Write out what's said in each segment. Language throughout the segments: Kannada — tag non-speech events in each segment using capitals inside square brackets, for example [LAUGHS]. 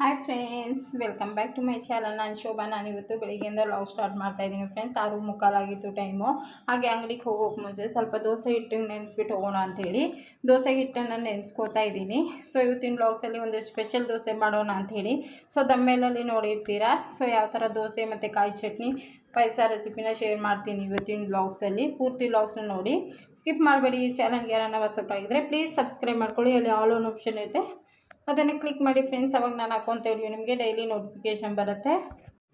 Hi friends welcome back to my channel ನಾನು ಶೋಭಾ. ನಾನು ಇವತ್ತು ಬೆಳಿಗ್ಗೆಯಿಂದ ಲಾಗ್ ಸ್ಟಾರ್ಟ್ ಮಾಡ್ತಾ ಇದ್ದೀನಿ ಫ್ರೆಂಡ್ಸ್ ಆರು ಮುಕ್ಕಾಲಾಗಿತ್ತು ಟೈಮು ಹಾಗೆ ಅಂಗಡಿಗೆ ಹೋಗೋಕೆ ಮುಂಚೆ ಸ್ವಲ್ಪ ದೋಸೆ ಹಿಟ್ಟು ನೆನೆಸ್ಬಿಟ್ಟು ಹೋಗೋಣ ಅಂಥೇಳಿ ದೋಸೆ ಹಿಟ್ಟನ್ನು ನೆನೆಸ್ಕೋತಾ ಇದ್ದೀನಿ. ಸೊ ಇವತ್ತಿನ ಬ್ಲಾಗ್ಸಲ್ಲಿ ಒಂದು ಸ್ಪೆಷಲ್ ದೋಸೆ ಮಾಡೋಣ ಅಂಥೇಳಿ ಸೊ ದಮ್ಮೇಲಲ್ಲಿ ನೋಡಿರ್ತೀರಾ? ಸೊ ಯಾವ ಥರ ದೋಸೆ ಮತ್ತು ಕಾಯಿ ಚಟ್ನಿ, ಪಾಯಸ ರೆಸಿಪಿನ ಶೇರ್ ಮಾಡ್ತೀನಿ ಇವತ್ತಿನ ಬ್ಲಾಗ್ಸಲ್ಲಿ ಪೂರ್ತಿ ಬ್ಲಾಗ್ಸ್ನ ನೋಡಿ. ಸ್ಕಿಪ್ ಮಾಡಬೇಡಿ. ಈ ಚಾನಲ್ಗೆ ಯಾರನ್ನ ಹೊಸಬಾಗಿದ್ರೆ ಪ್ಲೀಸ್ ಸಬ್ಸ್ಕ್ರೈಬ್ ಮಾಡ್ಕೊಳ್ಳಿ. ಅಲ್ಲಿ ಆಲ್ ಓನ್ ಆಪ್ಷನ್ ಐತೆ ಅದನ್ನು ಕ್ಲಿಕ್ ಮಾಡಿ ಫ್ರೆಂಡ್ಸ್ ಅವಾಗ ನಾನು ಹಾಕೊಂತ ವಿಡಿಯೋ ನಿಮಗೆ ಡೈಲಿ ನೋಟಿಫಿಕೇಷನ್ ಬರುತ್ತೆ.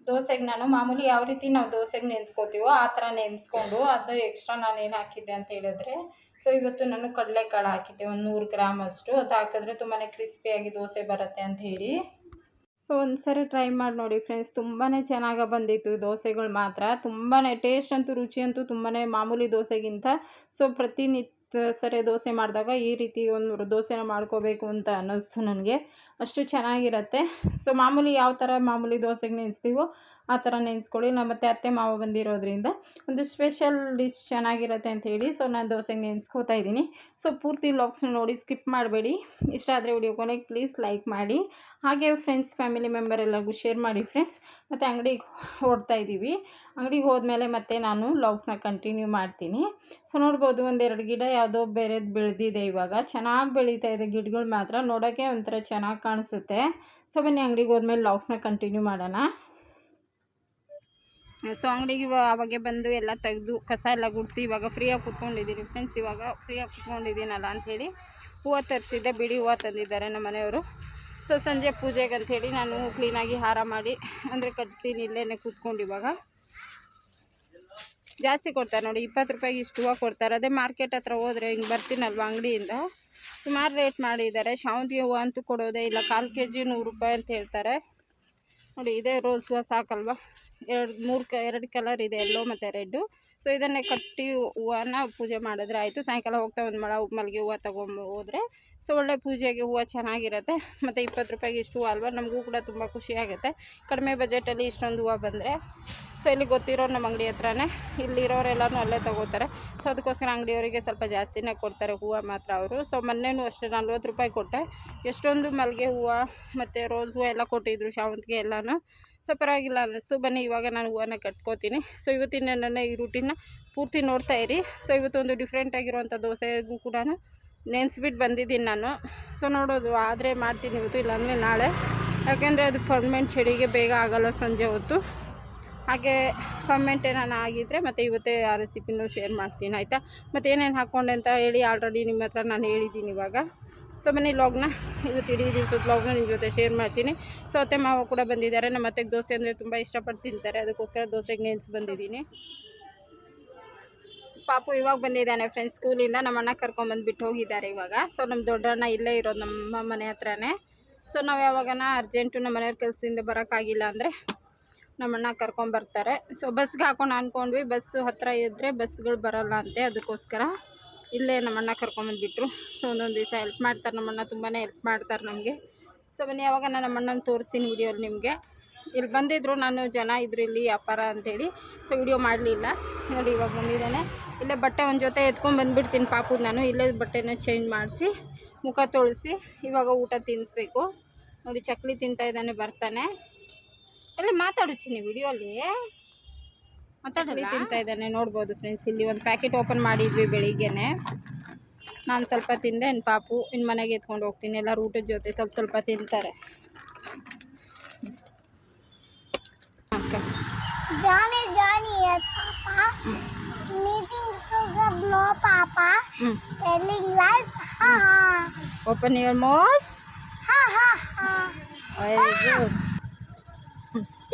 ದೋಸೆಗೆ ನಾನು ಮಾಮೂಲಿ ಯಾವ ರೀತಿ ನಾವು ದೋಸೆಗೆ ನೆನೆಸ್ಕೋತೀವೋ ಆ ಥರ ನೆನೆಸ್ಕೊಂಡು ಅದು ಎಕ್ಸ್ಟ್ರಾ ನಾನು ಏನು ಹಾಕಿದ್ದೆ ಅಂತ ಹೇಳಿದ್ರೆ ಸೊ ಇವತ್ತು ನಾನು ಕಡಲೆಕಾಳು ಹಾಕಿದ್ದೆ. ಒಂದು ನೂರು ಗ್ರಾಮ್ ಅಷ್ಟು. ಅದು ಹಾಕಿದ್ರೆ ತುಂಬಾ ಕ್ರಿಸ್ಪಿಯಾಗಿ ದೋಸೆ ಬರುತ್ತೆ ಅಂತ ಹೇಳಿ. ಸೊ ಒಂದು ಸರಿ ಟ್ರೈ ಮಾಡಿ ನೋಡಿ ಫ್ರೆಂಡ್ಸ್ ತುಂಬಾ ಚೆನ್ನಾಗಿ ಬಂದಿತ್ತು ದೋಸೆಗಳು ಮಾತ್ರ. ತುಂಬಾ ಟೇಸ್ಟ್ ಅಂತೂ, ರುಚಿ ಅಂತೂ ತುಂಬಾ ಮಾಮೂಲಿ ದೋಸೆಗಿಂತ. ಸೊ ಪ್ರತಿನಿತ್ಯ ಸರಿ ದೋಸೆ ಮಾಡಿದಾಗ ಈ ರೀತಿ ಒಂದು ದೋಸೆನ ಮಾಡ್ಕೋಬೇಕು ಅಂತ ಅನ್ನಿಸ್ತು ನನಗೆ. ಅಷ್ಟು ಚೆನ್ನಾಗಿರತ್ತೆ. ಸೊ ಮಾಮೂಲಿ ಯಾವ ಥರ ಮಾಮೂಲಿ ದೋಸೆಗೆ ನೆನೆಸ್ತೀವೋ ಆ ಥರ ನೆನೆಸ್ಕೊಳ್ಳಿ. ನಮ್ಮ ಮತ್ತೆ ಅತ್ತೆ ಮಾವ ಬಂದಿರೋದ್ರಿಂದ ಒಂದು ಸ್ಪೆಷಲ್ ಡಿಶ್ ಚೆನ್ನಾಗಿರುತ್ತೆ ಅಂತ ಹೇಳಿ ಸೊ ನಾನು ದೋಸೆಗೆ ನೆನೆಸ್ಕೋತಾ ಇದ್ದೀನಿ. ಸೊ ಪೂರ್ತಿ ವ್ಲಾಗ್ಸ್ನ ನೋಡಿ ಸ್ಕಿಪ್ ಮಾಡಬೇಡಿ. ಇಷ್ಟ ಆದರೆ ವಿಡಿಯೋ ಕೊನೆಗೆ ಪ್ಲೀಸ್ ಲೈಕ್ ಮಾಡಿ. ಹಾಗೆ ಫ್ರೆಂಡ್ಸ್, ಫ್ಯಾಮಿಲಿ ಮೆಂಬರ್ ಎಲ್ಲರಿಗೂ ಶೇರ್ ಮಾಡಿ ಫ್ರೆಂಡ್ಸ್. ಮತ್ತು ಅಂಗಡಿಗೆ ಹೊಡ್ತಾ ಇದ್ದೀವಿ. ಅಂಗಡಿಗೆ ಹೋದ್ಮೇಲೆ ಮತ್ತೆ ನಾನು ಲಾಗ್ಸ್ನ ಕಂಟಿನ್ಯೂ ಮಾಡ್ತೀನಿ. ಸೊ ನೋಡ್ಬೋದು ಒಂದೆರಡು ಗಿಡ ಯಾವುದೋ ಬೇರೆದು ಬೆಳೆದಿದೆ ಇವಾಗ. ಚೆನ್ನಾಗಿ ಬೆಳೀತಾ ಇದೆ ಗಿಡಗಳು ಮಾತ್ರ. ನೋಡೋಕ್ಕೆ ಒಂಥರ ಚೆನ್ನಾಗಿ ಕಾಣಿಸುತ್ತೆ. ಸೊ ಬನ್ನಿ ಅಂಗಡಿಗೆ ಹೋದ್ಮೇಲೆ ಲಾಗ್ಸ್ನ ಕಂಟಿನ್ಯೂ ಮಾಡೋಣ. ಸೊ ಅಂಗಡಿಗೆ ಅವಾಗೆ ಬಂದು ಎಲ್ಲ ತೆಗೆದು ಕಸ ಎಲ್ಲ ಗುಡಿಸಿ ಇವಾಗ ಫ್ರೀಯಾಗಿ ಕೂತ್ಕೊಂಡಿದ್ದೀನಿ ಫ್ರೆಂಡ್ಸ್ ಇವಾಗ ಫ್ರೀಯಾಗಿ ಕೂತ್ಕೊಂಡಿದ್ದೀನಲ್ಲ ಅಂಥೇಳಿ ಹೂವು ತರಿಸಿದ್ದೆ ಬಿಡಿ ಹೂವು ತಂದಿದ್ದಾರೆ ನಮ್ಮ ಮನೆಯವರು. ಸೊ ಸಂಜೆ ಪೂಜೆಗೆ ಅಂಥೇಳಿ ನಾನು ಕ್ಲೀನಾಗಿ ಹಾರ ಮಾಡಿ, ಅಂದರೆ ಕಟ್ತೀನಿ ಇಲ್ಲೇ ಕೂತ್ಕೊಂಡು ಇವಾಗ. ಜಾಸ್ತಿ ಕೊಡ್ತಾರೆ ನೋಡಿ, ಇಪ್ಪತ್ತು ರೂಪಾಯಿಗೆ ಇಷ್ಟು ಹೂವು ಕೊಡ್ತಾರೆ. ಅದೇ ಮಾರ್ಕೆಟ್ ಹತ್ರ ಹೋದರೆ ಹಿಂಗೆ ಬರ್ತೀನಲ್ವ ಅಂಗಡಿಯಿಂದ? ಸುಮಾರು ರೇಟ್ ಮಾಡಿದ್ದಾರೆ. ಶಾವಂತಿಗೆ ಹೂವು ಅಂತೂ ಕೊಡೋದೇ ಇಲ್ಲ. ಕಾಲು ಕೆ ಜಿ ನೂರು ರೂಪಾಯಿ ಅಂತ ಹೇಳ್ತಾರೆ. ನೋಡಿ, ಇದೇ ರೋಸ್ ಹೂವು ಸಾಕಲ್ವಾ? ಎರಡು, ಮೂರು ಕ, ಎರಡು ಕಲರ್ ಇದೆ ಎಲ್ಲೋ ಮತ್ತು ರೆಡ್ಡು ಸೊ ಇದನ್ನೇ ಕಟ್ಟಿ ಹೂವನ್ನ ಪೂಜೆ ಮಾಡಿದ್ರೆ ಆಯಿತು. ಸಾಯಂಕಾಲ ಹೋಗ್ತಾ ಒಂದು ಮಳ, ಮಲ್ಲಿಗೆ ಹೂವು ತೊಗೊಂಡು ಹೋದರೆ. ಸೊ ಒಳ್ಳೆ ಪೂಜೆಗೆ ಹೂವು ಚೆನ್ನಾಗಿರುತ್ತೆ. ಮತ್ತು ಇಪ್ಪತ್ತು ರೂಪಾಯಿಗೆ ಇಷ್ಟು ಹೂವು ಅಲ್ವಾ? ನಮಗೂ ಕೂಡ ತುಂಬ ಖುಷಿಯಾಗುತ್ತೆ ಕಡಿಮೆ ಬಜೆಟಲ್ಲಿ ಇಷ್ಟೊಂದು ಹೂವು ಬಂದರೆ. ಸೊ ಇಲ್ಲಿ ಗೊತ್ತಿರೋ ನಮ್ಮ ಅಂಗಡಿ ಹತ್ರನೇ, ಇಲ್ಲಿರೋರೆಲ್ಲನೂ ಅಲ್ಲೇ ತೊಗೋತಾರೆ. ಸೊ ಅದಕ್ಕೋಸ್ಕರ ಅಂಗಡಿಯವರಿಗೆ ಸ್ವಲ್ಪ ಜಾಸ್ತಿನೇ ಕೊಡ್ತಾರೆ ಹೂವು ಮಾತ್ರ ಅವರು. ಸೊ ಮೊನ್ನೆನೂ ಅಷ್ಟೇ ನಲ್ವತ್ತು ರೂಪಾಯಿ ಕೊಟ್ಟೆ. ಎಷ್ಟೊಂದು ಮಲ್ಲಿಗೆ ಹೂವು ಮತ್ತು ರೋಸ್ ಹೂವು ಎಲ್ಲ ಕೊಟ್ಟಿದ್ರು, ಶಾವಂತಿಗೆ ಎಲ್ಲನೂ. ಸೊ ಪರವಾಗಿಲ್ಲ ಅನ್ನಿಸ್ತು ಬನ್ನಿ, ಇವಾಗ ನಾನು ಹೂವನ್ನ ಕಟ್ಕೋತೀನಿ. ಸೊ ಇವತ್ತಿನ ನನ್ನ ಈ ರೂಟೀನ್ನ ಪೂರ್ತಿ ನೋಡ್ತಾ ಇರಿ. ಸೊ ಇವತ್ತೊಂದು ಡಿಫ್ರೆಂಟ್ ಆಗಿರುವಂಥ ದೋಸೆಗೂ ಕೂಡ ನೆನೆಸ್ಬಿಟ್ಟು ಬಂದಿದ್ದೀನಿ ನಾನು. ಸೊ ನೋಡೋದು, ಆದರೆ ಮಾಡ್ತೀನಿ ಇವತ್ತು, ಇಲ್ಲಾಂದರೆ ನಾಳೆ. ಯಾಕೆಂದರೆ ಅದು ಫರ್ಮೆಂಟ್ ಚಳಿಗೆ ಬೇಗ ಆಗೋಲ್ಲ ಸಂಜೆ ಹೊತ್ತು. ಹಾಗೆ ಫರ್ಮೆಂಟ್ ಏನಾನ ಆಗಿದ್ದರೆ ಮತ್ತು ಇವತ್ತೇ ಆ ರೆಸಿಪಿನೂ ಶೇರ್ ಮಾಡ್ತೀನಿ, ಆಯಿತಾ? ಮತ್ತು ಏನೇನು ಹಾಕ್ಕೊಂಡೆ ಅಂತ ಹೇಳಿ ಆಲ್ರೆಡಿ ನಿಮ್ಮ ಹತ್ರ ನಾನು ಹೇಳಿದ್ದೀನಿ ಇವಾಗ. ಸೊ ಬನ್ನಿ ಲಾಗ್ನ ಇವತ್ತು ಇಡೀ ದಿವಸದ ಲಾಗ್ನ ನಿಮ್ಮ ಜೊತೆ ಶೇರ್ ಮಾಡ್ತೀನಿ. ಸೊ ಅತ್ತೆ, ಮಾವ ಕೂಡ ಬಂದಿದ್ದಾರೆ. ನಮ್ಮ ಅತ್ತೆಗೆ ದೋಸೆ ಅಂದರೆ ತುಂಬ ಇಷ್ಟಪಟ್ಟು ತಿಂತಾರೆ ಅದಕ್ಕೋಸ್ಕರ ದೋಸೆಗೆ ನೆನೆಸಿ ಬಂದಿದ್ದೀನಿ. ಪಾಪು ಇವಾಗ ಬಂದಿದ್ದಾನೆ ಫ್ರೆಂಡ್ಸ್ ಸ್ಕೂಲಿಂದ ನಮ್ಮ ಅಣ್ಣ ಕರ್ಕೊಂಬಂದುಬಿಟ್ಟು ಹೋಗಿದ್ದಾರೆ ಇವಾಗ. ಸೊ ನಮ್ಮ ದೊಡ್ಡಣ್ಣ ಇಲ್ಲೇ ಇರೋದು ನಮ್ಮ ಮನೆ ಹತ್ರನೇ. ಸೊ ನಾವು ಯಾವಾಗನ ಅರ್ಜೆಂಟು ನಮ್ಮ ಮನೆಯವ್ರ ಕೆಲಸದಿಂದ ಬರೋಕ್ಕಾಗಿಲ್ಲ ಅಂದರೆ ನಮ್ಮಣ್ಣ ಕರ್ಕೊಂಬರ್ತಾರೆ ಸೊ ಬಸ್ಗೆ ಹಾಕೊಂಡು ಅಂದ್ಕೊಂಡ್ವಿ ಬಸ್ಸು ಹತ್ತಿರ ಇದ್ದರೆ ಬಸ್ಗಳು ಬರೋಲ್ಲ ಅಂತೆ. ಅದಕ್ಕೋಸ್ಕರ ಇಲ್ಲೇ ನಮ್ಮಣ್ಣ ಕರ್ಕೊಂಬಂದುಬಿಟ್ರು. ಸೊ ಒಂದೊಂದು ದಿವಸ ಹೆಲ್ಪ್ ಮಾಡ್ತಾರೆ ನಮ್ಮಣ್ಣ ತುಂಬಾ ಹೆಲ್ಪ್ ಮಾಡ್ತಾರೆ ನಮಗೆ. ಸೊ ಬನ್ನಿ ಯಾವಾಗ ನಾನು ನಮ್ಮಣ್ಣನ ತೋರಿಸ್ತೀನಿ ವಿಡಿಯೋಲಿ ನಿಮಗೆ. ಇಲ್ಲಿ ಬಂದಿದ್ರು, ನಾನು ಜನ ಇದ್ರು ಇಲ್ಲಿ ವ್ಯಾಪಾರ ಅಂತೇಳಿ. ಸೊ ವಿಡಿಯೋ ಮಾಡಲಿಲ್ಲ. ನೋಡಿ, ಇವಾಗ ಬಂದಿದ್ದಾನೆ. ಇಲ್ಲೇ ಬಟ್ಟೆ ಒಂದು ಜೊತೆ ಎತ್ಕೊಂಡು ಬಂದುಬಿಡ್ತೀನಿ ಪಾಪು ನಾನು. ಇಲ್ಲೇ ಬಟ್ಟೆನ ಚೇಂಜ್ ಮಾಡಿಸಿ, ಮುಖ ತೊಳಿಸಿ, ಇವಾಗ ಊಟ ತಿನ್ನಿಸ್ಬೇಕು ನೋಡಿ, ಚಕ್ಲಿ ತಿಂತಾ ಇದ್ದಾನೆ, ಬರ್ತಾನೆ. ಅಲ್ಲಿ ಮಾತಾಡು ಚಿನ್ನಿ ವಿಡಿಯೋಲಿ ಮಾತಾಡಲಿ ತಿಂತಾ ಇದ್ದಾನೆ ನೋಡ್ಬೋದು ಫ್ರೆಂಡ್ಸ್ ಇಲ್ಲಿ ಒಂದು ಪ್ಯಾಕೆಟ್ ಓಪನ್ ಮಾಡಿದ್ವಿ ಬೆಳಿಗ್ಗೆನೆ. ನಾನು ಸ್ವಲ್ಪ ತಿಂದೆ ಇನ್ನು ಪಾಪು ಇನ್ನು ಮನೆಗೆ ಎತ್ಕೊಂಡು ಹೋಗ್ತೀನಿ. ಎಲ್ಲರೂ ಊಟದ ಜೊತೆ ಸ್ವಲ್ಪ ಸ್ವಲ್ಪ ತಿಂತಾರೆ. ಓಪನ್ ಯುವರ್ ಮೋಸ್.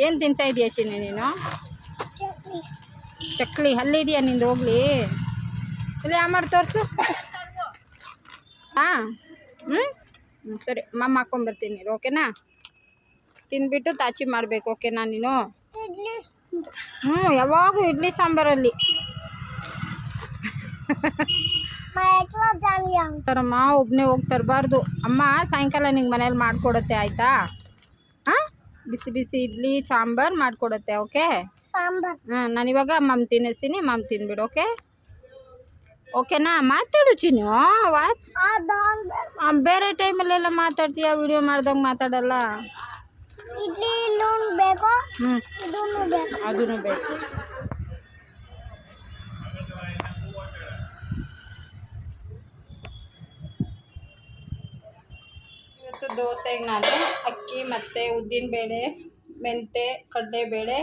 ಏನು ತಿಂತಾ ಇದೆಯಾ ಚಿನ್ನಿ ನೀನು. ಚಕ್ಲಿ ಅಲ್ಲಿದೆಯಾ ನಿಂದು? ಹೋಗ್ಲಿ. ಇಲ್ಲ ಯಾವ ಮಾಡಿ ತೋರಿಸು. ಹಾಂ ಹ್ಞೂ ಹ್ಞೂ ಸರಿ. ಮಮ್ಮ ಹಾಕ್ಕೊಂಬರ್ತೀನಿ ಓಕೆನಾ? ತಿಂದ್ಬಿಟ್ಟು ತಾಚಿ ಮಾಡಬೇಕು, ಓಕೆನಾ ನೀನು. ಹ್ಞೂ ಯಾವಾಗೂ ಇಡ್ಲಿ ಸಾಂಬಾರಲ್ಲಿ. ತರಮ್ಮ ಒಬ್ಬನೇ ಹೋಗಿ ತರಬಾರ್ದು ಅಮ್ಮ, ಸಾಯಂಕಾಲ ನಿಂಗೆ ಮನೇಲಿ ಮಾಡಿಕೊಡುತ್ತೆ, ಆಯಿತಾ? ಹಾಂ? ಬಿಸಿ ಬಿಸಿ ಇಡ್ಲಿ, ಸಾಂಬಾರು ಮಾಡಿಕೊಡುತ್ತೆ, ಓಕೆ? ಹಾಂ ನಾನು ಇವಾಗ ಮಮ್ ತಿನ್ನಿಸ್ತೀನಿ ಮಮ್ ತಿನ್ಬಿಡು ಓಕೆ ಓಕೆನಾ ಮಾತಾಡು ಚಿನ್ನು ಬೇರೆ ಟೈಮಲ್ಲೆಲ್ಲ ಮಾತಾಡ್ತೀಯ? ವಿಡಿಯೋ ಮಾಡ್ದಂಗೆ ಮಾತಾಡಲ್ಲ? ಇಡ್ಲಿ ಬೇಕು. ಅದೂ ಬೇಕು. ಇವತ್ತು ದೋಸೆಗೆ ನಾನು ಅಕ್ಕಿ ಮತ್ತು ಉದ್ದಿನಬೇಳೆ ಮೆಂತೆ ಕಡಲೆಬೇಳೆ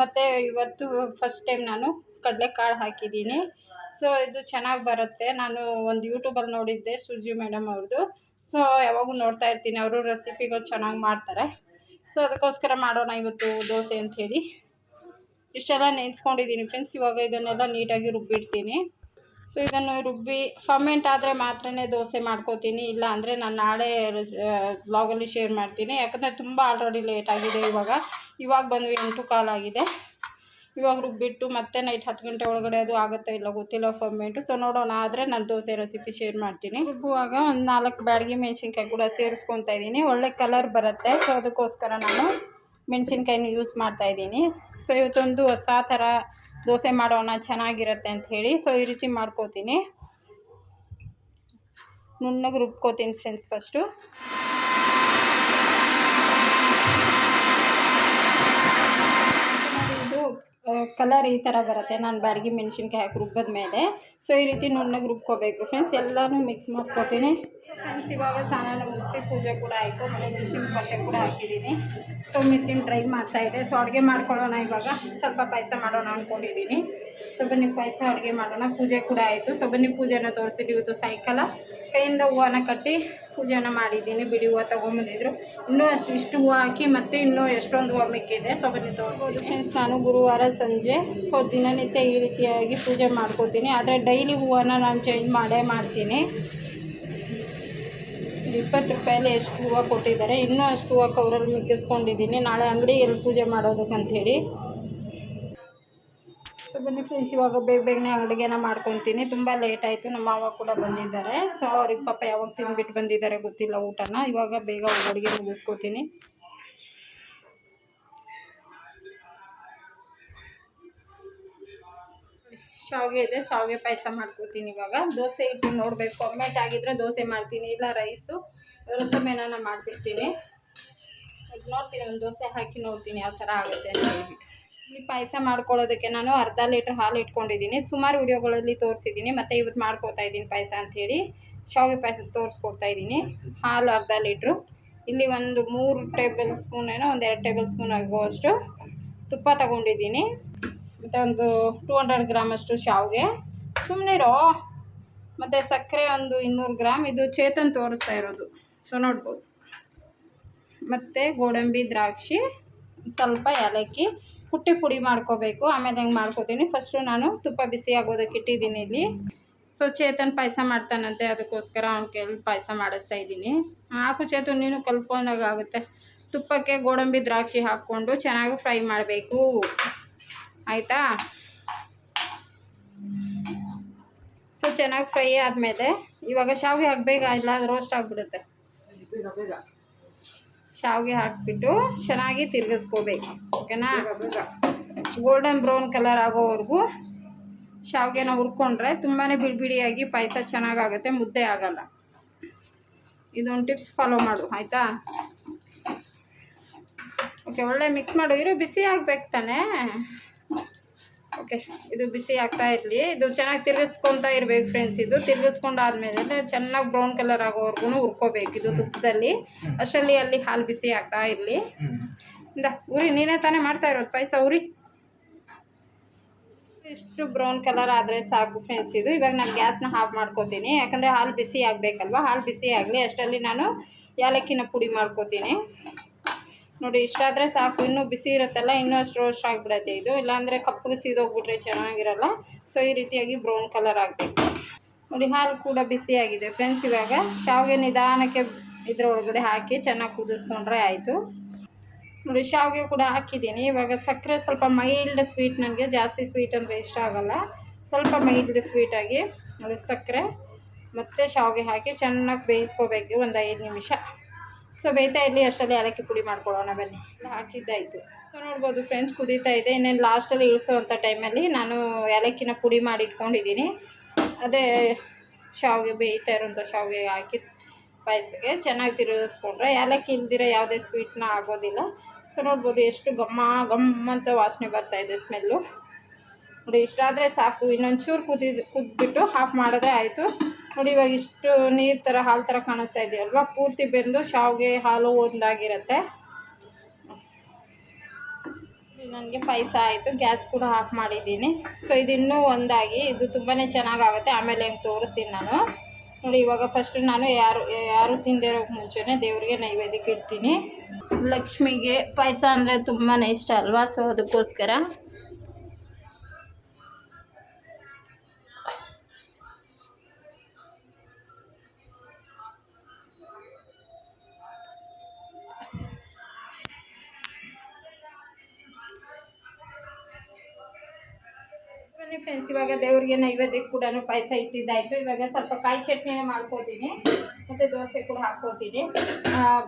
ಮತ್ತು ಇವತ್ತು ಫಸ್ಟ್ ಟೈಮ್ ನಾನು ಕಡಲೆಕಾಳು ಹಾಕಿದ್ದೀನಿ. ಸೊ ಇದು ಚೆನ್ನಾಗಿ ಬರುತ್ತೆ. ನಾನು ಒಂದು ಯೂಟ್ಯೂಬಲ್ಲಿ ನೋಡಿದ್ದೆ ಸುಜಿ ಮೇಡಮ್ ಅವ್ರದ್ದು ಸೊ ಯಾವಾಗೂ ನೋಡ್ತಾ ಇರ್ತೀನಿ. ಅವರು ರೆಸಿಪಿಗಳು ಚೆನ್ನಾಗಿ ಮಾಡ್ತಾರೆ. ಸೊ ಅದಕ್ಕೋಸ್ಕರ ಮಾಡೋಣ ಇವತ್ತು ದೋಸೆ ಅಂಥೇಳಿ ಇಷ್ಟೆಲ್ಲ ನೆನೆಸ್ಕೊಂಡಿದ್ದೀನಿ ಫ್ರೆಂಡ್ಸ್ ಇವಾಗ ಇದನ್ನೆಲ್ಲ ನೀಟಾಗಿ ರುಬ್ಬಿಡ್ತೀನಿ. ಸೊ ಇದನ್ನು ರುಬ್ಬಿ ಫರ್ಮೆಂಟ್ ಆದರೆ ಮಾತ್ರನೇ ದೋಸೆ ಮಾಡ್ಕೋತೀನಿ. ಇಲ್ಲ ಅಂದರೆ ನಾನು ನಾಳೆ ಬ್ಲಾಗಲ್ಲಿ ಶೇರ್ ಮಾಡ್ತೀನಿ. ಯಾಕಂದರೆ ತುಂಬ ಆಲ್ರೆಡಿ ಲೇಟ್ ಆಗಿದೆ ಇವಾಗ. ಇವಾಗ ಬಂದ್ವಿ ಎಂಟು ಕಾಲಾಗಿದೆ ಇವಾಗ ರುಬ್ಬಿಟ್ಟು ಮತ್ತೆ ನೈಟ್ ಹತ್ತು ಗಂಟೆ ಒಳಗಡೆ ಅದು ಆಗುತ್ತೋ ಇಲ್ಲ ಗೊತ್ತಿಲ್ಲ ಫರ್ಮೆಂಟು ಸೊ ನೋಡೋಣ. ಆದರೆ ನಾನು ದೋಸೆ ರೆಸಿಪಿ ಶೇರ್ ಮಾಡ್ತೀನಿ. ರುಬ್ಬುವಾಗ ಒಂದು ನಾಲ್ಕು ಬ್ಯಾಡಗಿ ಮೆಣಸಿನ್ಕಾಯಿ ಕೂಡ ಸೇರಿಸ್ಕೊತಾ ಇದ್ದೀನಿ ಒಳ್ಳೆ ಕಲರ್ ಬರುತ್ತೆ. ಸೊ ಅದಕ್ಕೋಸ್ಕರ ನಾನು ಮೆಣಸಿನ್ಕಾಯಿನ ಯೂಸ್ ಮಾಡ್ತಾ ಇದ್ದೀನಿ. ಸೊ ಇವತ್ತೊಂದು ಹೊಸ ಥರ ದೋಸೆ ಮಾಡೋಣ ಚೆನ್ನಾಗಿರುತ್ತೆ ಅಂತ ಹೇಳಿ ಸೊ ಈ ರೀತಿ ಮಾಡ್ಕೋತೀನಿ. ನುಣ್ಣಗೆ ರುಬ್ಕೋತೀನಿ ಫ್ರೆಂಡ್ಸ್ ಫಸ್ಟು ನೋಡಿ ಇದು ಕಲರ್ ಈ ಥರ ಬರುತ್ತೆ. ನಾನು ಬಾಡಿಗೆ ಮೆಣಸಿನ್ಕಾಯಿ ಹಾಕಿ ರುಬ್ಬದ ಮೇಲೆ. ಸೊ ಈ ರೀತಿ ನುಣ್ಣಗೆ ರುಬ್ಕೋಬೇಕು. ಫ್ರೆಂಡ್ಸ್ ಎಲ್ಲನೂ ಮಿಕ್ಸ್ ಮಾಡ್ಕೋತೀನಿ. ಫ್ರೆಂಡ್ಸ್ ಇವಾಗ ಸ್ನಾನ ಮುಗಿಸಿ ಪೂಜೆ ಕೂಡ ಆಯಿತು. ಮನೆ ಮಿಷಿನ್ ಬಟ್ಟೆ ಕೂಡ ಹಾಕಿದ್ದೀನಿ ಸೊ ಮಿಷಿನ್ ಡ್ರೈ ಮಾಡ್ತಾ ಇದೆ. ಸೊ ಅಡುಗೆ ಮಾಡ್ಕೊಳ್ಳೋಣ ಇವಾಗ. ಸ್ವಲ್ಪ ಪಾಯಸ ಮಾಡೋಣ ಅಂದ್ಕೊಂಡಿದ್ದೀನಿ ಸೊ ಬನ್ನಿ ಪಾಯಸ ಅಡುಗೆ ಮಾಡೋಣ. ಪೂಜೆ ಕೂಡ ಆಯಿತು. ಸೊ ಬನ್ನಿ ಪೂಜೆನ ತೋರಿಸ್ತೀನಿ ಇವತ್ತು ಸಾಯಂಕಾಲ. ಕೈಯಿಂದ ಹೂವನ್ನ ಕಟ್ಟಿ ಪೂಜೆನ ಮಾಡಿದ್ದೀನಿ ಬಿಡಿ ಹೂವು ತೊಗೊಂಬಂದಿದ್ರು. ಇನ್ನೂ ಅಷ್ಟು, ಇಷ್ಟು ಹೂವು ಹಾಕಿ ಮತ್ತೆ ಇನ್ನೂ ಎಷ್ಟೊಂದು ಹೂವು ಮಿಕ್ಕಿದೆ ಸೊ ಬನ್ನಿ ತೋರಿಸ್ಬೋದು ಫ್ರೆಂಡ್ಸ್ ನಾನು ಗುರುವಾರ ಸಂಜೆ, ಸೊ ದಿನನಿತ್ಯ ಈ ರೀತಿಯಾಗಿ ಪೂಜೆ ಮಾಡ್ಕೊತೀನಿ ಆದರೆ ಡೈಲಿ ಹೂವನ್ನ ನಾನು ಚೇಂಜ್ ಮಾಡೇ ಮಾಡ್ತೀನಿ. ಇಪ್ಪತ್ತು ರೂಪಾಯಲ್ಲಿ ಎಷ್ಟು ಹೂವು ಕೊಟ್ಟಿದ್ದಾರೆ, ಇನ್ನೂ ಅಷ್ಟು ಹೂವು ಕವರಲ್ಲಿ ಮಿಕ್ಕಿಸ್ಕೊಂಡಿದ್ದೀನಿ. ನಾಳೆ ಅಂಗಡಿ ಎಲ್ಲಿ ಪೂಜೆ ಮಾಡೋದಕ್ಕಂಥೇಳಿ ಸೊ ಬನ್ನಿ ಫ್ರೆಂಡ್ಸ್ ಇವಾಗ ಬೇಗ ಬೇಗನೆ ಅಡುಗೆನ ಮಾಡ್ಕೊತೀನಿ. ತುಂಬ ಲೇಟ್ ಆಯಿತು, ನಮ್ಮ ಮಾವ ಕೂಡ ಬಂದಿದ್ದಾರೆ. ಸೊ ಅವ್ರಿಗೆ ಪಾಪ ಯಾವಾಗ ತಿಂದ್ಬಿಟ್ಟು ಬಂದಿದ್ದಾರೆ ಗೊತ್ತಿಲ್ಲ ಊಟನ. ಇವಾಗ ಬೇಗ ಅಡುಗೆ ಮುಗಿಸ್ಕೊತೀನಿ. ಶಾವಿಗೆ ಇದೆ, ಶಾವಿಗೆ ಪಾಯಸ ಮಾಡ್ಕೋತೀನಿ ಇವಾಗ. ದೋಸೆ ಇಟ್ಟು ನೋಡಬೇಕು. ಒಮ್ಮೆಟ್ ಆಗಿದ್ರೆ ದೋಸೆ ಮಾಡ್ತೀನಿ, ಇಲ್ಲ ರೈಸು ರಸಮ್ ಏನಾರ ಮಾಡಿಬಿಡ್ತೀನಿ. ನೋಡ್ತೀನಿ, ಒಂದು ದೋಸೆ ಹಾಕಿ ನೋಡ್ತೀನಿ, ಯಾವ ಥರ ಆಗುತ್ತೆ ಅಂತ ಹೇಳ್ಬಿಟ್ಟು. ಈ ಪಾಯಸ ಮಾಡ್ಕೊಳ್ಳೋದಕ್ಕೆ ನಾನು ಅರ್ಧ ಲೀಟ್ರ್ ಹಾಲು ಇಟ್ಕೊಂಡಿದ್ದೀನಿ. ಸುಮಾರು ವಿಡಿಯೋಗಳಲ್ಲಿ ತೋರಿಸಿದ್ದೀನಿ. ಮತ್ತು ಇವತ್ತು ಮಾಡ್ಕೋತಾ ಇದ್ದೀನಿ ಪಾಯಸ ಅಂಥೇಳಿ. ಶಾವಿಗೆ ಪಾಯಸ ತೋರಿಸ್ಕೊಡ್ತಾ ಇದ್ದೀನಿ. ಹಾಲು ಅರ್ಧ ಲೀಟ್ರು. ಇಲ್ಲಿ ಒಂದು ಮೂರು ಟೇಬಲ್ ಸ್ಪೂನ್ ಏನೋ, ಒಂದು ಎರಡು ಟೇಬಲ್ ಸ್ಪೂನ್ ಆಗುವಷ್ಟು ತುಪ್ಪ ತಗೊಂಡಿದ್ದೀನಿ. ಮತ್ತು ಒಂದು ಟೂ ಹಂಡ್ರೆಡ್ ಗ್ರಾಮಷ್ಟು ಶಾವಿಗೆ. ಸುಮ್ಮನೆ ಇರೋ ಮತ್ತು ಸಕ್ಕರೆ ಒಂದು ಇನ್ನೂರು ಗ್ರಾಮ್. ಇದು ಚೇತನ್ ತೋರಿಸ್ತಾ ಇರೋದು. ಸೊ, ನೋಡ್ಬೋದು. ಮತ್ತು ಗೋಡಂಬಿ ದ್ರಾಕ್ಷಿ, ಸ್ವಲ್ಪ ಏಲಕ್ಕಿ ಕುಟ್ಟಿ ಪುಡಿ ಮಾಡ್ಕೋಬೇಕು. ಆಮೇಲೆ ಹೆಂಗೆ ಮಾಡ್ಕೋತೀನಿ. ಫಸ್ಟು ನಾನು ತುಪ್ಪ ಬಿಸಿ ಆಗೋದಕ್ಕೆ ಇಟ್ಟಿದ್ದೀನಿ ಇಲ್ಲಿ. ಸೊ ಚೇತನ್ ಪಾಯಸ ಮಾಡ್ತಾನಂತೆ. ಅದಕ್ಕೋಸ್ಕರ ಅವ್ನ ಕೈಲಿ ಪಾಯಸ ಮಾಡಿಸ್ತಾ ಇದ್ದೀನಿ. ಹಾಕು ಚೇತನ್, ನೀನು ಕಲ್ಕೊಂಡಾಗ ಆಗುತ್ತೆ ತುಪ್ಪಕ್ಕೆ ಗೋಡಂಬಿ ದ್ರಾಕ್ಷಿ ಹಾಕ್ಕೊಂಡು ಚೆನ್ನಾಗಿ ಫ್ರೈ ಮಾಡಬೇಕು. ಆಯಿತಾ? ಸೊ ಚೆನ್ನಾಗಿ ಫ್ರೈ ಆದಮೇಲೆ ಇವಾಗ ಶಾವಿಗೆ ಹಾಕಬೇಕ? ಇಲ್ಲ ರೋಸ್ಟ್ ಆಗಿಬಿಡುತ್ತೆ. ಶಾವಿಗೆ ಹಾಕಿಬಿಟ್ಟು ಚೆನ್ನಾಗಿ ತಿರುಗಿಸ್ಕೋಬೇಕು ಓಕೆನಾ? ಗೋಲ್ಡನ್ ಬ್ರೌನ್ ಕಲರ್ ಆಗೋವರೆಗೂ ಶಾವಿಗೆನ ಹುರ್ಕೊಂಡ್ರೆ ತುಂಬಾ ಬಿಡಿ ಬಿಡಿಯಾಗಿ ಪಾಯಸ ಚೆನ್ನಾಗಾಗುತ್ತೆ ಮುದ್ದೆ ಆಗಲ್ಲ. ಇದೊಂದು ಟಿಪ್ಸ್ ಫಾಲೋ ಮಾಡು ಆಯಿತಾ? ಓಕೆ ಒಳ್ಳೆ ಮಿಕ್ಸ್ ಮಾಡು. ಇರು ಬಿಸಿ ಆಗ್ಬೇಕು ತಾನೇ? ಓಕೆ. ಇದು ಬಿಸಿ ಆಗ್ತಾ ಇರಲಿ. ಇದು ಚೆನ್ನಾಗಿ ತಿರ್ಗಿಸ್ಕೊತಾ ಇರಬೇಕು ಫ್ರೆಂಡ್ಸ್ ಇದು ತಿರುಗಿಸ್ಕೊಂಡಾದ್ಮೇಲೆ ಚೆನ್ನಾಗಿ ಬ್ರೌನ್ ಕಲರ್ ಆಗೋವರೆಗೂ ಹುರ್ಕೋಬೇಕು ಇದು ತುಪ್ಪದಲ್ಲಿ. ಅಷ್ಟರಲ್ಲಿ ಅಲ್ಲಿ ಹಾಲು ಬಿಸಿ ಆಗ್ತಾ ಇರಲಿ. ಇಂದ ಉರಿ ನೀನೇ ತಾನೇ ಮಾಡ್ತಾ ಇರೋದು ಪಾಯಸ ಉರಿ? ಇಷ್ಟು ಬ್ರೌನ್ ಕಲರ್ ಆದರೆ ಸಾಕು ಫ್ರೆಂಡ್ಸ್ ಇದು. ಇವಾಗ ನಾನು ಗ್ಯಾಸ್ನ ಆಫ್ ಮಾಡ್ಕೋತೀನಿ. ಯಾಕಂದರೆ ಹಾಲು ಬಿಸಿ ಆಗಬೇಕಲ್ವ? ಹಾಲು ಬಿಸಿ ಆಗಲಿ. ಅಷ್ಟರಲ್ಲಿ ನಾನು ಏಲಕ್ಕಿನ ಪುಡಿ ಮಾಡ್ಕೋತೀನಿ. ನೋಡಿ ಇಷ್ಟಾದರೆ ಸಾಕು. ಇನ್ನೂ ಬಿಸಿ ಇರುತ್ತಲ್ಲ, ಇನ್ನೂ ಅಷ್ಟು ರೋಸ್ಟ್ ಆಗಿಬಿಡತ್ತೆ ಇದು. ಇಲ್ಲಾಂದರೆ ಕಪ್ಪಗೆ ಸೀದೋಗ್ಬಿಟ್ರೆ ಚೆನ್ನಾಗಿರಲ್ಲ. ಸೊ ಈ ರೀತಿಯಾಗಿ ಬ್ರೌನ್ ಕಲರ್ ಆಗಬೇಕು. ನೋಡಿ, ಹಾಲು ಕೂಡ ಬಿಸಿಯಾಗಿದೆ. ಫ್ರೆಂಡ್ಸ್ ಇವಾಗ ಶಾವಿಗೆ ನಿಧಾನಕ್ಕೆ ಇದ್ರೊಳಗಡೆ ಹಾಕಿ ಚೆನ್ನಾಗಿ ಕುದಿಸ್ಕೊಂಡ್ರೆ ಆಯಿತು. ನೋಡಿ, ಶಾವಿಗೆ ಕೂಡ ಹಾಕಿದ್ದೀನಿ. ಇವಾಗ ಸಕ್ಕರೆ ಸ್ವಲ್ಪ ಮೈಲ್ಡ್ ಸ್ವೀಟ್ ನನಗೆ ಜಾಸ್ತಿ ಸ್ವೀಟ್ ಅಂದರೆ ಇಷ್ಟ ಆಗೋಲ್ಲ. ಸ್ವಲ್ಪ ಮೈಲ್ಡ್ ಸ್ವೀಟಾಗಿ ನೋಡಿ, ಸಕ್ಕರೆ ಮತ್ತು ಶಾವಿಗೆ ಹಾಕಿ ಚೆನ್ನಾಗಿ ಬೇಯಿಸ್ಕೋಬೇಕು. ಒಂದು ಐದು ನಿಮಿಷ. ಸೊ ಬೇಯ್ತಾ ಇರಲಿ ಅಷ್ಟರಲ್ಲಿ ಏಲಕ್ಕಿ ಪುಡಿ ಮಾಡ್ಕೊಳ್ಳೋಣ ಬನ್ನಿ. ಹಾಕಿದ್ದಾಯಿತು ಸೊ ನೋಡ್ಬೋದು ಫ್ರೆಂಡ್ಸ್ ಕುದೀತಾ ಇದೆ. ಇನ್ನೇನು ಲಾಸ್ಟಲ್ಲಿ ಇಳಿಸೋವಂಥ ಟೈಮಲ್ಲಿ ನಾನು ಏಲಕ್ಕಿನ ಪುಡಿ ಮಾಡಿ ಇಟ್ಕೊಂಡಿದ್ದೀನಿ. ಅದೇ ಶಾವಿಗೆ ಬೇಯ್ತಾ ಇರೋಂಥ ಶಾವಿಗೆ ಹಾಕಿ ಪಾಯಸಕ್ಕೆ ಚೆನ್ನಾಗಿ ತಿರುಗಿಸ್ಕೊಂಡ್ರೆ ಏಲಕ್ಕಿ ಇಲ್ದಿರೋ ಯಾವುದೇ ಸ್ವೀಟ್ನ ಆಗೋದಿಲ್ಲ. ಸೊ ನೋಡ್ಬೋದು ಎಷ್ಟು ಘಮ್ಮ ಗಮ್ಮ ಅಂತ ವಾಸನೆ ಬರ್ತಾ ಇದೆ ಸ್ಮೆಲ್ಲು ನೋಡಿ, ಇಷ್ಟಾದರೆ ಸಾಕು. ಇನ್ನೊಂಚೂರು ಕುದಿದು ಕುದ್ಬಿಟ್ಟು ಹಾಫ್ ಮಾಡಿದ್ರೆ ಆಯಿತು. ನೋಡಿ ಇವಾಗ ಇಷ್ಟು ನೀರು ಥರ ಹಾಲು ಥರ ಕಾಣಿಸ್ತಾ ಇದೆಯಲ್ವ? ಪೂರ್ತಿ ಬೆಂದು ಶಾವಿಗೆ ಹಾಲು ಒಂದಾಗಿರುತ್ತೆ. ನನಗೆ ಪಾಯಸ ಆಯಿತು, ಗ್ಯಾಸ್ ಕೂಡ ಆಫ್ ಮಾಡಿದ್ದೀನಿ. ಸೊ ಇದು ಇನ್ನೂ ಒಂದಾಗಿ, ಇದು ತುಂಬಾ ಚೆನ್ನಾಗಾಗುತ್ತೆ. ಆಮೇಲೆ ಹೆಂಗೆ ತೋರಿಸ್ತೀನಿ ನಾನು. ನೋಡಿ, ಇವಾಗ ಫಸ್ಟ್ ನಾನು ಯಾರು ಯಾರು ತಿಂದಿರೋ ಮುಂಚೆನೇ ದೇವರಿಗೆ ನೈವೇದ್ಯಕ್ಕೆ ಇಡ್ತೀನಿ. ಲಕ್ಷ್ಮಿಗೆ ಪಾಯಸ ಅಂದರೆ ತುಂಬಾ ಇಷ್ಟ ಅಲ್ವಾ? ಸೊ ಅದಕ್ಕೋಸ್ಕರ ಫ್ರೆಂಡ್ಸ್ ಇವಾಗ ದೇವ್ರಿಗೆ ನೈವೇದ್ಯಕ್ಕೆ ಕೂಡ ಪಾಯಸ ಇಟ್ಟಿದ್ದಾಯಿತು. ಇವಾಗ ಸ್ವಲ್ಪ ಕಾಯಿ ಚಟ್ನಿನೇ ಮಾಡ್ಕೋತೀನಿ. ಮತ್ತು ದೋಸೆ ಕೂಡ ಹಾಕ್ಕೋತೀನಿ.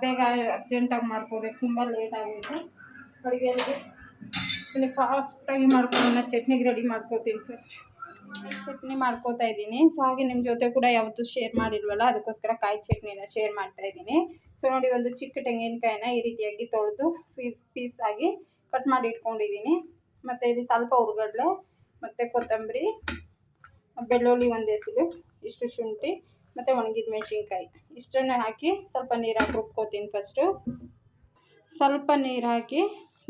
ಬೇಗ ಅರ್ಜೆಂಟಾಗಿ ಮಾಡ್ಕೋಬೇಕು. ತುಂಬ ಲೇಟ್ ಅಡುಗೆ ಅಡುಗೆಯಲ್ಲಿ ಇಲ್ಲಿ ಫಾಸ್ಟಾಗಿ ಮಾಡ್ಕೊಳ್ಳೋಣ ಚಟ್ನಿಗೆ ರೆಡಿ ಮಾಡ್ಕೋತೀನಿ ಫಸ್ಟ್ ಚಟ್ನಿ ಮಾಡ್ಕೋತಾ ಇದ್ದೀನಿ. ಸೊ ಹಾಗೆ ನಿಮ್ಮ ಜೊತೆ ಕೂಡ ಯಾವತ್ತು ಶೇರ್ ಮಾಡಿಲ್ವಲ್ಲ, ಅದಕ್ಕೋಸ್ಕರ ಕಾಯಿ ಚಟ್ನಿನ ಶೇರ್ ಮಾಡ್ತಾ ಇದ್ದೀನಿ. ಸೊ ನೋಡಿ ಒಂದು ಚಿಕ್ಕ ತೆಂಗಿನಕಾಯಿನ ಈ ರೀತಿಯಾಗಿ ತೊಳೆದು ಪೀಸ್ ಪೀಸ್ ಆಗಿ ಕಟ್ ಮಾಡಿ ಇಟ್ಕೊಂಡಿದ್ದೀನಿ. ಮತ್ತು ಇಲ್ಲಿ ಸ್ವಲ್ಪ ಹುರ್ಗಡ್ಲೆ ಮತ್ತು ಕೊತ್ತಂಬರಿ ಬೆಳ್ಳುಳ್ಳಿ ಒಂದು ಎಸಳು ಇಷ್ಟು ಶುಂಠಿ ಮತ್ತು ಒಣಗಿದ ಮೆಣಸಿನ್ಕಾಯಿ. ಇಷ್ಟನ್ನು ಹಾಕಿ ಸ್ವಲ್ಪ ನೀರು ಹಾಕಿ ರುಬ್ಕೋತೀನಿ ಫಸ್ಟು ಸ್ವಲ್ಪ ನೀರು ಹಾಕಿ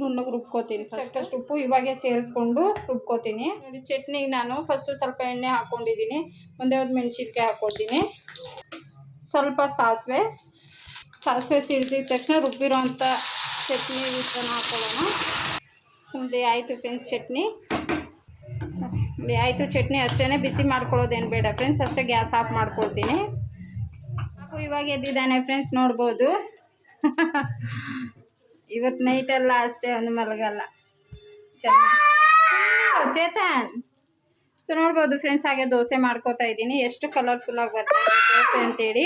ನುಣ್ಣಗೆ ರುಬ್ಕೋತೀನಿ ಫಸ್ಟ್ ಅಷ್ಟು ಉಪ್ಪು ಇವಾಗೆ ಸೇರಿಸ್ಕೊಂಡು ರುಬ್ಕೋತೀನಿ. ನೋಡಿ ಚಟ್ನಿಗೆ ನಾನು ಫಸ್ಟು ಸ್ವಲ್ಪ ಎಣ್ಣೆ ಹಾಕ್ಕೊಂಡಿದ್ದೀನಿ ಒಂದೇ ಒಂದು ಮೆಣಸಿನ್ಕಾಯಿ ಹಾಕ್ಕೊತೀನಿ ಸ್ವಲ್ಪ ಸಾಸಿವೆ ಸಾಸಿವೆ ಸಿಡಿದ ತಕ್ಷಣ ರುಬ್ಬಿರೋ ಅಂಥ ಚಟ್ನಿ ಇಷ್ಟನ್ನು ಹಾಕ್ಕೊಳ್ಳೋಣ ಸುಮ್ಮನೆ ಆಯಿತು ಫ್ರೆಂಡ್ಸ್ ಚಟ್ನಿ. ಆಯಿತು, ಚಟ್ನಿ ಅಷ್ಟೇ ಬಿಸಿ ಮಾಡ್ಕೊಳ್ಳೋದೇನು ಬೇಡ ಫ್ರೆಂಡ್ಸ್ ಅಷ್ಟೇ ಗ್ಯಾಸ್ ಆಫ್ ಮಾಡ್ಕೊಳ್ತೀನಿ. ಪಾಪು ಇವಾಗ ಎದ್ದಿದ್ದಾನೆ ಫ್ರೆಂಡ್ಸ್ ನೋಡ್ಬೋದು. [LAUGHS] ಇವತ್ತು ನೈಟೆಲ್ಲ ಅಷ್ಟೇ, ಅವನು ಮಲಗಲ್ಲ. ಚೆನ್ನಾಗಿ ಚೇತನ್. ಸೊ ನೋಡ್ಬೋದು ಫ್ರೆಂಡ್ಸ್ ಹಾಗೆ ದೋಸೆ ಮಾಡ್ಕೋತಾ ಇದ್ದೀನಿ. ಎಷ್ಟು ಕಲರ್ಫುಲ್ಲಾಗಿ ಬರ್ತಾ ದೋಸೆ ಅಂತೇಳಿ.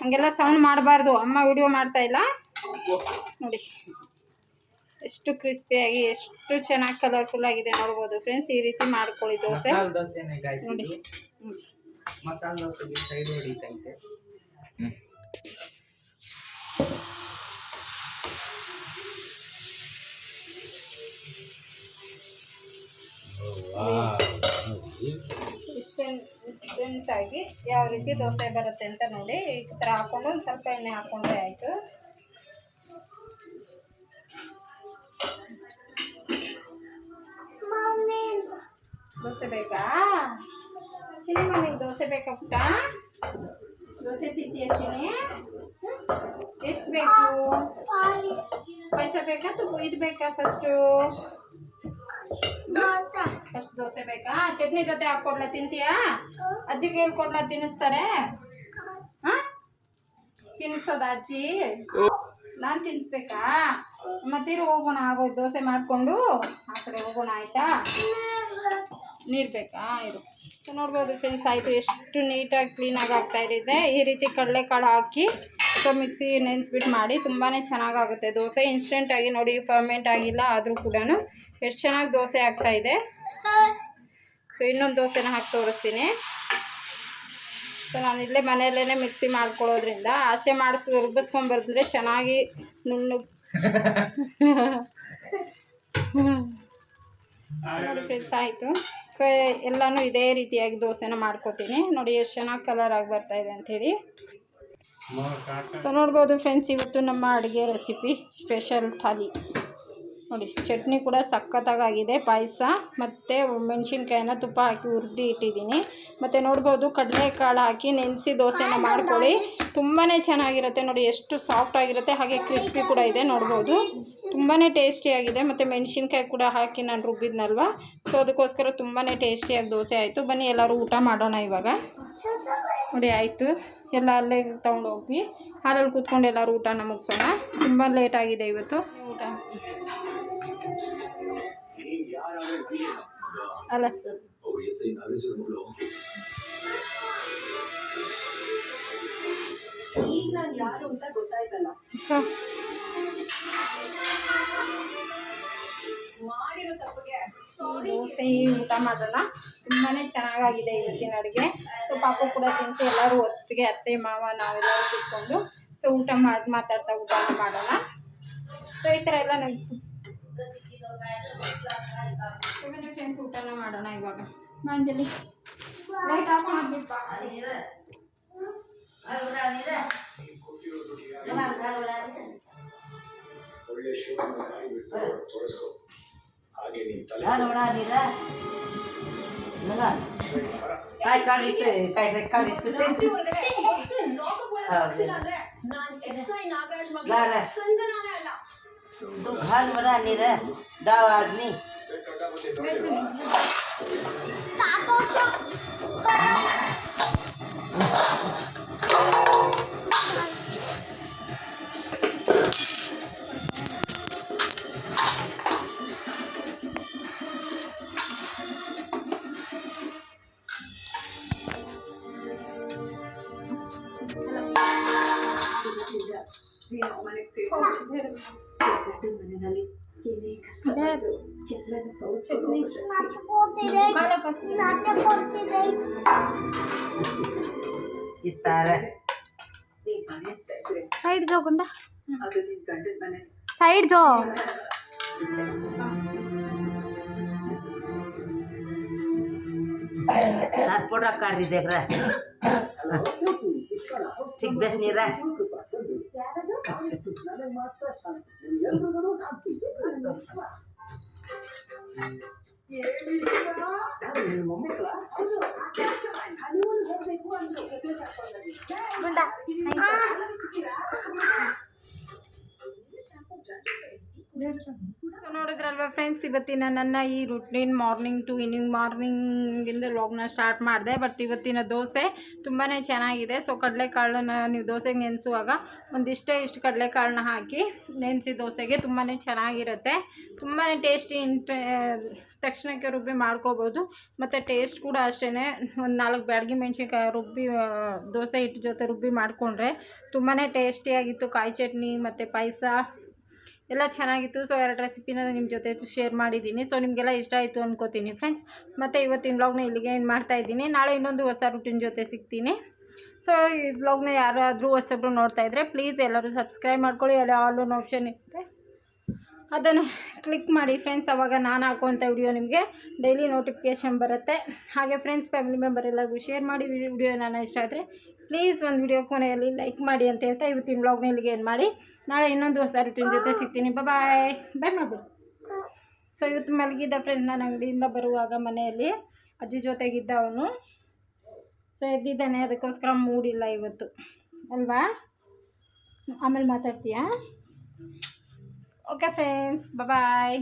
ಹಂಗೆಲ್ಲ ಸೌಂಡ್ ಮಾಡಬಾರ್ದು. ಅಮ್ಮ ವಿಡಿಯೋ ಮಾಡ್ತಾ ಇಲ್ಲ. ನೋಡಿ. ಎಷ್ಟು ಕ್ರಿಸ್ಪಿಯಾಗಿ ಎಷ್ಟು ಚೆನ್ನಾಗಿ ಕಲರ್ಫುಲ್ ಆಗಿದೆ ನೋಡ್ಬೋದು ಫ್ರೆಂಡ್ಸ್ ಈ ರೀತಿ ಮಾಡ್ಕೊಳ್ಳಿ ದೋಸೆ. ನೋಡಿ ಇದು. ಮಸಾಲ ದೋಸೆಗೆ ಸೈಡ್ ಹೊಡಿತೈತೆ. ಇನ್ಸ್ಟೆಂಟ್ ಇನ್ಸ್ಟೆಂಟಾಗಿ ಯಾವ ರೀತಿ ದೋಸೆ ಬರುತ್ತೆ ಅಂತ ನೋಡಿ. ಈ ಥರ ಹಾಕೊಂಡು ಒಂದು ಸ್ವಲ್ಪ ಎಣ್ಣೆ ಹಾಕೊಂಡ್ರೆ ಆಯಿತು. ದೋಸೆ ಬೇಕಾ ಚಿನಿ ಮನೆಗೆ ದೋಸೆ ಬೇಕಾ ಪುಟ್ಟ ದೋಸೆ ತಿಂತೀಯ ಚಿನಿ ಎಷ್ಟು ಬೇಕು ಪೈಸಾ ಬೇಕಾ ತು ಇದು ಬೇಕಾ ಫಸ್ಟು ಫಸ್ಟ್ ದೋಸೆ ಬೇಕಾ ಚಟ್ನಿ ಜೊತೆ ಹಾಕ್ಕೊಡ್ಲಾ ತಿಂತೀಯಾ ಅಜ್ಜಿಗೆ ಹೇಳಿ ಕೊಡ್ಲಾ ತಿನ್ನಿಸ್ತಾರೆ ಹಾ ತಿನ್ನಿಸೋದ ಅಜ್ಜಿ ನಾನು ತಿನ್ಸ್ಬೇಕಾ? ಮತ್ತಿರು ಹೋಗೋಣ. ಆಗೋಯ್ತು ದೋಸೆ ಮಾಡಿಕೊಂಡು ಆ ಕಡೆ ಹೋಗೋಣ, ಆಯ್ತಾ? ನೀರು ಬೇಕಾ? ಇರು. ನೋಡ್ಬೋದು ಫ್ರೆಂಡ್ಸ್ ಆಯಿತು. ಎಷ್ಟು ನೀಟಾಗಿ ಕ್ಲೀನಾಗಿ ಆಗ್ತಾ ಇದೆ. ಈ ರೀತಿ ಕಡಲೆಕಾಳು ಹಾಕಿ ಸೊ ಮಿಕ್ಸಿ ನೆನೆಸ್ಬಿಟ್ಟು ಮಾಡಿ ತುಂಬಾ ಚೆನ್ನಾಗಾಗುತ್ತೆ. ದೋಸೆ ಇನ್ಸ್ಟೆಂಟಾಗಿ ನೋಡಿ ಫರ್ಮೆಂಟ್ ಆಗಿಲ್ಲ, ಆದರೂ ಕೂಡ ಎಷ್ಟು ಚೆನ್ನಾಗಿ ದೋಸೆ ಆಗ್ತಾಯಿದೆ ಸೊ, ಇನ್ನೊಂದು ದೋಸೆನ ಹಾಕಿ ತೋರಿಸ್ತೀನಿ. ಸೊ ನಾನು ಇಲ್ಲೇ ಮನೆಯಲ್ಲೇ ಮಿಕ್ಸಿ ಮಾಡ್ಕೊಳ್ಳೋದ್ರಿಂದ. ಆಚೆ ಮಾಡಿಸಿ ರುಬ್ಬಿಸ್ಕೊಂಡ್ಬರ್ದ್ರೆ ಚೆನ್ನಾಗಿ ನುಣ್ಣು. ನೋಡಿ ಫ್ರೆಂಡ್ಸ್ ಆಯಿತು ಸೊ ಎಲ್ಲನೂ ಇದೇ ರೀತಿಯಾಗಿ ದೋಸೆನ ಮಾಡ್ಕೊತೀನಿ. ನೋಡಿ ಎಷ್ಟು ಚೆನ್ನಾಗಿ ಕಲರ್ ಆಗಿ ಬರ್ತಾ ಇದೆ ಅಂಥೇಳಿ ಸೊ ನೋಡ್ಬೋದು ಫ್ರೆಂಡ್ಸ್ ಇವತ್ತು ನಮ್ಮ ಅಡುಗೆ ರೆಸಿಪಿ ಸ್ಪೆಷಲ್ ಥಾಲಿ. ನೋಡಿ, ಚಟ್ನಿ ಕೂಡ ಸಖತ್ತಾಗಿದೆ ಪಾಯಸ ಮತ್ತು ಮೆಣಸಿನ್ಕಾಯಿನ ತುಪ್ಪ ಹಾಕಿ ಹುರಿದು ಇಟ್ಟಿದ್ದೀನಿ. ಮತ್ತು ನೋಡ್ಬೋದು, ಕಡಲೆಕಾಳು ಹಾಕಿ ನೆನೆಸಿ ದೋಸೆನ ಮಾಡ್ಕೊಳ್ಳಿ. ತುಂಬಾ ಚೆನ್ನಾಗಿರುತ್ತೆ ನೋಡಿ, ಎಷ್ಟು ಸಾಫ್ಟ್ ಆಗಿರುತ್ತೆ, ಹಾಗೆ ಕ್ರಿಸ್ಪಿ ಕೂಡ ಇದೆ ನೋಡ್ಬೋದು. ತುಂಬಾ ಟೇಸ್ಟಿಯಾಗಿದೆ ಮತ್ತು ಮೆಣಸಿನ್ಕಾಯಿ ಕೂಡ ಹಾಕಿ ನಾನು ರುಬ್ಬಿದ್ನಲ್ವ? ಸೊ ಅದಕ್ಕೋಸ್ಕರ ತುಂಬಾ ಟೇಸ್ಟಿಯಾಗಿ ದೋಸೆ ಆಯಿತು. ಬನ್ನಿ, ಎಲ್ಲರೂ ಊಟ ಮಾಡೋಣ ಇವಾಗ. ನೋಡಿ, ಆಯಿತು. ಎಲ್ಲ ಅಲ್ಲೇ ತೊಗೊಂಡು ಹೋಗಿ ಹಾಲಲ್ಲಿ ಕೂತ್ಕೊಂಡು ಎಲ್ಲರೂ ಊಟನ ಮುಗಿಸೋಣ. ತುಂಬ ಲೇಟಾಗಿದೆ ಇವತ್ತು. ಊಟ. ಅಲ್ಲ. ಈಗ ನಾನು ಯಾರು ಅಂತ ಗೊತ್ತಾಯ್ತಲ್ಲ? ದೋಸೆ ಊಟ ಮಾಡೋಣ. ತುಂಬಾ ಚೆನ್ನಾಗಾಗಿದೆ ಇವತ್ತಿನ ಅಡುಗೆ. ಸೊ ಪಾಪ ಕೂಡ ತಿನ್ಸಿ ಎಲ್ಲರೂ ಒಟ್ಟಿಗೆ ಅತ್ತೆ ಮಾವ ನಾವೆಲ್ಲರೂ ಕೂತ್ಕೊಂಡು ಸೊ ಊಟ ಮಾಡಿ ಮಾತಾಡ್ತಾ ಊಟ ಮಾಡೋಣ. ಸೊ ಈ ಥರ ಎಲ್ಲ ನಮ್ಗೆ ಬನ್ನಿ ಫ್ರೆಂಡ್ಸ್ ಊಟನ ಮಾಡೋಣ ಇವಾಗ ಮಂಜಲಿ ಲೈಟ್ ಆಫ್ ಮಾಡ್ಬಿಟ್ಟು ಒಳ್ಳೆ ಶೋ ತೋರಿಸ್ಕೊ ಹಾಗೆ ನೀನ್ ತಲೆ ನೋಡ ನೀರ ಕಾಯಿ ಕಾಳಿತ್ತು ಕಾಯಿ ಕಾಯಿ ಕಾಳಿತ್ತು तू घाल बना नहीं रे डाव आदमी Yeah, I want to see. ಇತ್ತಾರೆ ಸೈಡ್ ಜೋ ಗುಂಡ ಸೈಡ್ ಜೋ ನಾನು ಫೋಟೋ ಕಾಡ್ರಿ ದೇಖ್ರ ಸಿಗ್ಬೇಕು ನೀರ ನನಗೆ ಮಾತ್ರ ಶಾಂತಿ ಎಲ್ರಿಗೂ ಶಾಂತಿ ಹೋಗ್ಬೇಕು ಅಂದ್ರೆ ಕರ್ಕೊಂಡು ಸೊ ನೋಡಿದ್ರಲ್ವಾ ಫ್ರೆಂಡ್ಸ್ ಇವತ್ತಿನ ನನ್ನ ಈ ರುಟೀನ್ ಮಾರ್ನಿಂಗ್ ಟು ಈವ್ನಿಂಗ್ ಮಾರ್ನಿಂಗಿಂದ ಲಾಗ್ನ ಸ್ಟಾರ್ಟ್ ಮಾಡಿದೆ ಬಟ್ ಇವತ್ತಿನ ದೋಸೆ ತುಂಬಾ ಚೆನ್ನಾಗಿದೆ. ಸೊ ಕಡಲೆಕಾಳನ್ನ ನೀವು ದೋಸೆಗೆ ನೆನೆಸುವಾಗ ಒಂದಿಷ್ಟೇ ಇಷ್ಟು ಕಡಲೆಕಾಳನ್ನ ಹಾಕಿ ನೆನೆಸಿ ದೋಸೆಗೆ ತುಂಬಾ ಚೆನ್ನಾಗಿರುತ್ತೆ. ತುಂಬಾ ಟೇಸ್ಟಿ ತಕ್ಷಣಕ್ಕೆ ರುಬ್ಬಿ ಮಾಡ್ಕೋಬೋದು. ಮತ್ತು ಟೇಸ್ಟ್ ಕೂಡ ಅಷ್ಟೇ ಒಂದು ನಾಲ್ಕು ಬ್ಯಾಡಗಿ ಮೆಣಸಿನ್ಕಾಯಿ ರುಬ್ಬಿ ದೋಸೆ ಹಿಟ್ಟು ಜೊತೆ ರುಬ್ಬಿ ಮಾಡಿಕೊಂಡ್ರೆ ತುಂಬಾ ಟೇಸ್ಟಿಯಾಗಿತ್ತು ಕಾಯಿ ಚಟ್ನಿ, ಮತ್ತು ಪಾಯಸ ಎಲ್ಲ ಚೆನ್ನಾಗಿತ್ತು. ಸೊ ಎರಡು ರೆಸಿಪಿನ ನಿಮ್ಮ ಜೊತೆ ಶೇರ್ ಮಾಡಿದ್ದೀನಿ. ಸೊ ನಿಮಗೆಲ್ಲ ಇಷ್ಟ ಆಯಿತು ಅನ್ಕೋತೀನಿ ಫ್ರೆಂಡ್ಸ್ ಮತ್ತು ಇವತ್ತಿನ ವ್ಲಾಗ್ನ ಇಲ್ಲಿಗೆ ಏನು ಮಾಡ್ತಾ ಇದ್ದೀನಿ. ನಾಳೆ ಇನ್ನೊಂದು ಹೊಸ ರುಟೀನ್ ಜೊತೆ ಸಿಗ್ತೀನಿ. ಸೊ ಈ ಬ್ಲಾಗ್ನ ಯಾರಾದರೂ ಹೊಸಬ್ರು ನೋಡ್ತಾ ಇದ್ದರೆ ಪ್ಲೀಸ್ ಎಲ್ಲರೂ ಸಬ್ಸ್ಕ್ರೈಬ್ ಮಾಡ್ಕೊಳ್ಳಿ. ಅಲ್ಲಿ ಆಲ್ ಒನ್ ಆಪ್ಷನ್ ಇರುತ್ತೆ. ಅದನ್ನು ಕ್ಲಿಕ್ ಮಾಡಿ ಫ್ರೆಂಡ್ಸ್ ಅವಾಗ ನಾನು ಹಾಕುವಂಥ ವಿಡಿಯೋ ನಿಮಗೆ ಡೈಲಿ ನೋಟಿಫಿಕೇಷನ್ ಬರುತ್ತೆ. ಹಾಗೆ ಫ್ರೆಂಡ್ಸ್ ಫ್ಯಾಮಿಲಿ ಮೆಂಬರ್ ಎಲ್ಲರಿಗೂ ಶೇರ್ ಮಾಡಿ ವಿಡಿಯೋ ನಾನು ಇಷ್ಟ ಆದರೆ ಪ್ಲೀಸ್ ಒಂದು ವಿಡಿಯೋ ಕೊನೆಯಲ್ಲಿ ಲೈಕ್ ಮಾಡಿ ಅಂತ ಹೇಳ್ತಾ ಇವತ್ತಿನ ಬ್ಲಾಗ್ ಇಲ್ಲಿಗೆ ಏನು ಮಾಡಿ. ನಾಳೆ ಇನ್ನೊಂದು ಹೊಸ ರುಟೀನ್ ಜೊತೆ ಸಿಗ್ತೀನಿ. ಬಾಯ್ ಬಾಯ್ ಮಾಡ್ಬಿಡು ಸೊ ಇವತ್ತು ಮಲಗಿದ್ದ ಫ್ರೆಂಡ್ಸ್ ನಾನು ಅಂಗಡಿಯಿಂದ ಬರುವಾಗ ಮನೆಯಲ್ಲಿ ಅಜ್ಜಿ ಜೊತೆಗಿದ್ದ ಅವನು. ಸೊ ಎದ್ದಿದ್ದಾನೆ. ಅದಕ್ಕೋಸ್ಕರ ಮೂಡಿಲ್ಲ ಇವತ್ತು. ಅಲ್ವಾ? ಆಮೇಲೆ ಮಾತಾಡ್ತೀಯಾ? Okay friends bye